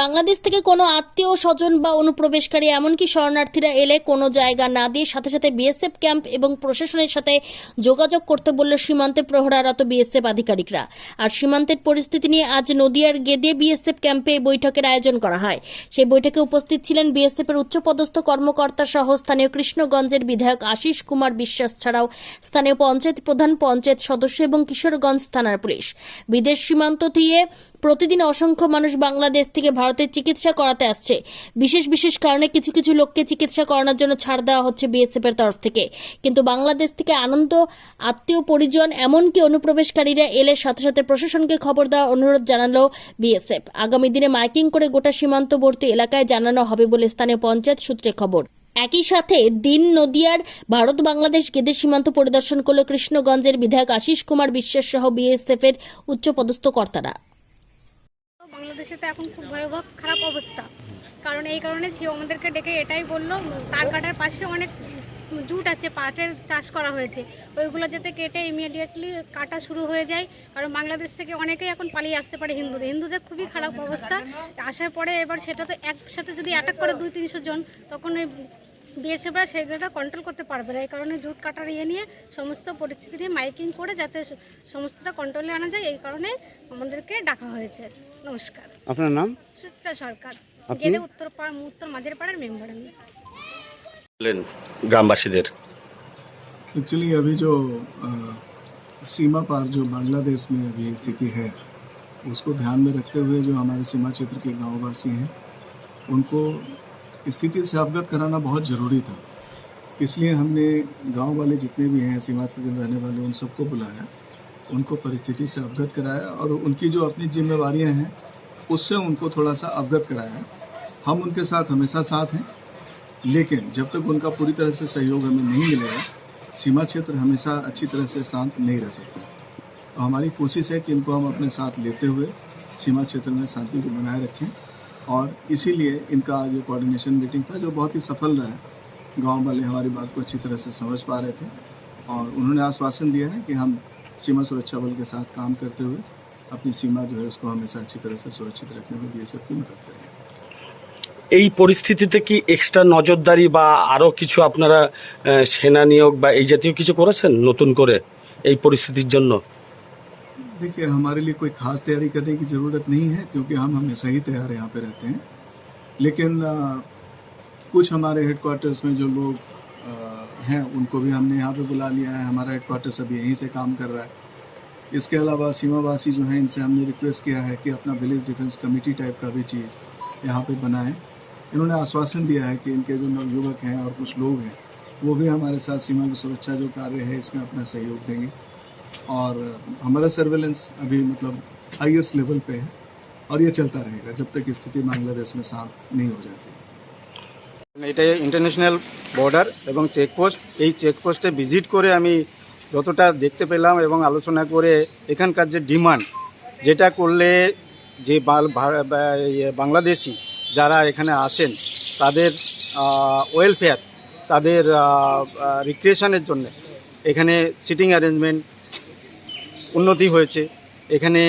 বাংলাদেশ থেকে কোনো আত্মীয় স্বজন বা অনুপ্রবেশকারী, এমনকি শরণার্থীরা এলে কোনো জায়গা না দিয়ে সাথে সাথে বিএসএফ ক্যাম্প এবং প্রশাসনের সাথে যোগাযোগ করতে বলল সীমান্তে প্রহরারত বিএসএফ আধিকারিকরা। আর সীমান্তের পরিস্থিতি নিয়ে আজ নদিয়ার গেদে বিএসএফ ক্যাম্পে বৈঠকের আয়োজন করা হয়। সেই বৈঠকে উপস্থিত ছিলেন বিএসএফ এর উচ্চপদস্থ কর্মকর্তা সহ স্থানীয় কৃষ্ণগঞ্জের বিধায়ক আশিস কুমার বিশ্বাস ছাড়াও স্থানীয় পঞ্চায়েত প্রধান, পঞ্চায়েত সদস্য এবং কিশোরগঞ্জ থানার পুলিশ। বিদেশ সীমান্ত দিয়ে প্রতিদিন অসংখ্য মানুষ বাংলাদেশ থেকে ভারতে চিকিৎসা করাতে আসছে। বিশেষ বিশেষ কারণে কিছু কিছু লোককে চিকিৎসা করানোর জন্য ছাড় দেওয়া হচ্ছে বিএসএফ এর তরফ থেকে। কিন্তু বাংলাদেশ থেকে আনন্দ, আত্মীয়, পরিজন, এমনকি অনুপ্রবেশকারীরা এলে সাথে সাথে প্রশাসনকে খবর দেওয়ার অনুরোধ জানালো বিএসএফ। আগামী দিনে মাইকিং করে গোটা সীমান্তবর্তী এলাকায় জানানো হবে বলে স্থানীয় পঞ্চায়েত সূত্রে খবর। একই সাথে দিন নদিয়ার ভারত বাংলাদেশ গেদে সীমান্ত পরিদর্শন করল কৃষ্ণগঞ্জের বিধায়ক আশিস কুমার বিশ্বাস সহ বিএসএফ এর উচ্চপদস্থ কর্তারা। বাংলাদেশে তো এখন খুব ভয়াবহ খারাপ অবস্থা। কারণ এই কারণে সে আমাদেরকে ডেকে এটাই বলল, তার কাটার পাশে অনেক জুট আছে, পাটের চাষ করা হয়েছে। ওইগুলো যাতে কেটে ইমিডিয়েটলি কাটা শুরু হয়ে যায়। কারণ বাংলাদেশ থেকে অনেকেই এখন পালিয়ে আসতে পারে হিন্দুদের হিন্দুদের খুবই খারাপ অবস্থা। আসার পরে এবার সেটা তো একসাথে যদি অ্যাটাক করে দুই তিনশো জন, তখন ওই বিএসএফরা সেগুলোটা কন্ট্রোল করতে পারবে না এই কারণে জুট কাটার ইয়ে নিয়ে সমস্ত পরিস্থিতি নিয়ে মাইকিং করে যাতে স- সমস্তটা কন্ট্রোলে আনা যায় এই কারণে আমাদেরকে ডাকা হয়েছে নমস্কার আপনার নাম সুচিত্রা সরকার আপনি? গেলে উত্তর পাড়া উত্তর মাঝের পাড়ার মেম্বার আমি বললেন গ্রামবাসীদের एक्चुअली अभी जो अ, सीमा पार जो बांग्लादेश में अभी स्थिति है उसको ध्यान में रखते हुए जो हमारे सीमा क्षेत्र के गांववासी हैं उनको स्थिति से अवगत कराना बहुत ज़रूरी था। इसलिए हमने गाँव वाले जितने भी हैं सीमा क्षेत्र में रहने वाले, उन सबको बुलाया, उनको परिस्थिति से अवगत कराया और उनकी जो अपनी जिम्मेवारियाँ हैं, उससे उनको थोड़ा सा अवगत कराया। हम उनके साथ हमेशा साथ हैं, लेकिन जब तक उनका पूरी तरह से सहयोग हमें नहीं मिलेगा, सीमा क्षेत्र हमेशा अच्छी तरह से शांत नहीं रह सकता। तो हमारी कोशिश है कि इनको हम अपने साथ लेते हुए सीमा क्षेत्र में शांति को बनाए रखें। और इसीलिए इनका जो कोऑर्डिनेशन मीटिंग था जो बहुत ही सफल रहा गांव वाले हमारी बात को अच्छी तरह से समझ पा रहे थे और उन्होंने आश्वासन दिया है कि हम सीमा सुरक्षा बल के साथ काम करते हुए अपनी सीमा जो है उसको हमेशा अच्छी तरह से सुरक्षित रखने में बी की मदद करेंगे এই পরিস্থিতিতে কি এক্সট্রা নজরদারি বা আরো কিছু আপনারা আহ, সেনা নিয়োগ বা এই জাতীয় কিছু করেছেন নতুন করে এই পরিস্থিতির জন্য देखिए हमारे लिए कोई खास तैयारी करने की ज़रूरत नहीं है क्योंकि हम हमेशा ही तैयार यहाँ पे रहते हैं। लेकिन अ, कुछ हमारे हेडक्वार्टर्स में जो लोग हैं उनको भी हमने यहाँ पे बुला लिया है। हमारा हेडक्वार्टर्स अभी यहीं से काम कर रहा है। इसके अलावा सीमावासी जो हैं इनसे हमने रिक्वेस्ट किया है कि अपना विलेज डिफेंस कमेटी टाइप का भी चीज़ यहाँ पे बनाएँ। इन्होंने आश्वासन दिया है कि इनके जो नवयुवक हैं और कुछ लोग हैं वो भी हमारे साथ सीमा की सुरक्षा जो कार्य है इसमें अपना सहयोग देंगे। और हमारा सर्वेलेंस अभी मतलब हाईएस्ट लेवल पे है और ये चलता रहेगा जब तक स्थिति बांग्लादेश में शांत नहीं हो जाती এটা ইন্টারন্যাশনাল বর্ডার এবং চেকপোস্ট এই চেকপোস্টে ভিজিট করে আমি যতটা দেখতে পেলাম এবং আলোচনা করে এখানকার যে ডিমান্ড যেটা করলে যে বাল- ভা- বা- ইয়ে বাংলাদেশি যারা এখানে আসেন তাদের ওয়েলফেয়ার তাদের রিক্রিয়েশনের জন্য এখানে সিটিং অ্যারেঞ্জমেন্ট উন্নতি হয়েছে। এখানে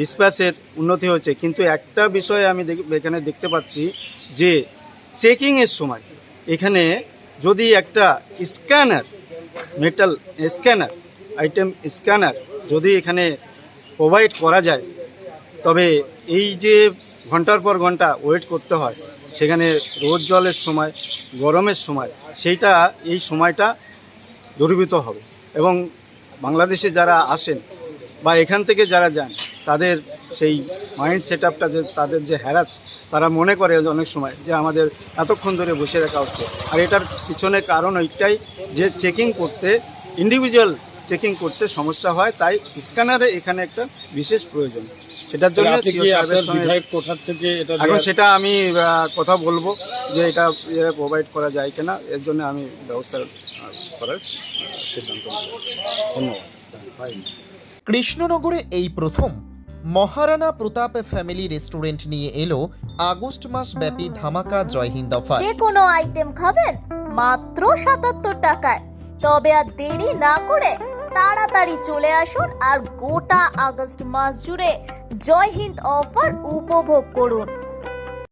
ডিসপ্যাচের উন্নতি হয়েছে। কিন্তু একটা বিষয় আমি এখানে দেখতে পাচ্ছি যে চেকিংয়ের সময় এখানে যদি একটা scanner metal scanner item scanner যদি এখানে প্রোভাইড করা যায়, তবে এই যে ঘণ্টার পর ঘণ্টা ওয়েট করতে হয়, সেখানে রোদ জলের সময়, গরমের সময়, সেইটা, এই সময়টা দূরীভূত হবে। এবং বাংলাদেশে যারা আসেন বা এখান থেকে যারা যান তাদের সেই মাইন্ড সেট আপটা যে তাদের যে হ্যারাস তারা মনে করে অনেক সময় যে আমাদের এতক্ষণ ধরে বসে রাখা হচ্ছে। আর এটার পিছনে কারণ ওইটাই যে চেকিং করতে ইন্ডিভিজুয়াল চেকিং করতে সমস্যা হয় তাই স্ক্যানারে এখানে একটা বিশেষ প্রয়োজন। সেটার জন্য এখন সেটা আমি কথা বলব যে এটা প্রোভাইড করা যায় কিনা এর জন্য আমি ব্যবস্থা করার সিদ্ধান্ত ধন্যবাদ। কৃষ্ণনগরে এই প্রথম মহারানা প্রতাপ ফ্যামিলি রেস্টুরেন্ট নিয়ে এলো আগস্ট মাস ব্যাপী ধামাকা জয় হিন্দ অফার। যে কোনো আইটেম খাবেন মাত্র সাতাত্তর টাকায়। তবে আর দেরি না করে তাড়াতাড়ি চলে আসুন আর গোটা আগস্ট মাস জুড়ে জয় হিন্দ অফার উপভোগ করুন।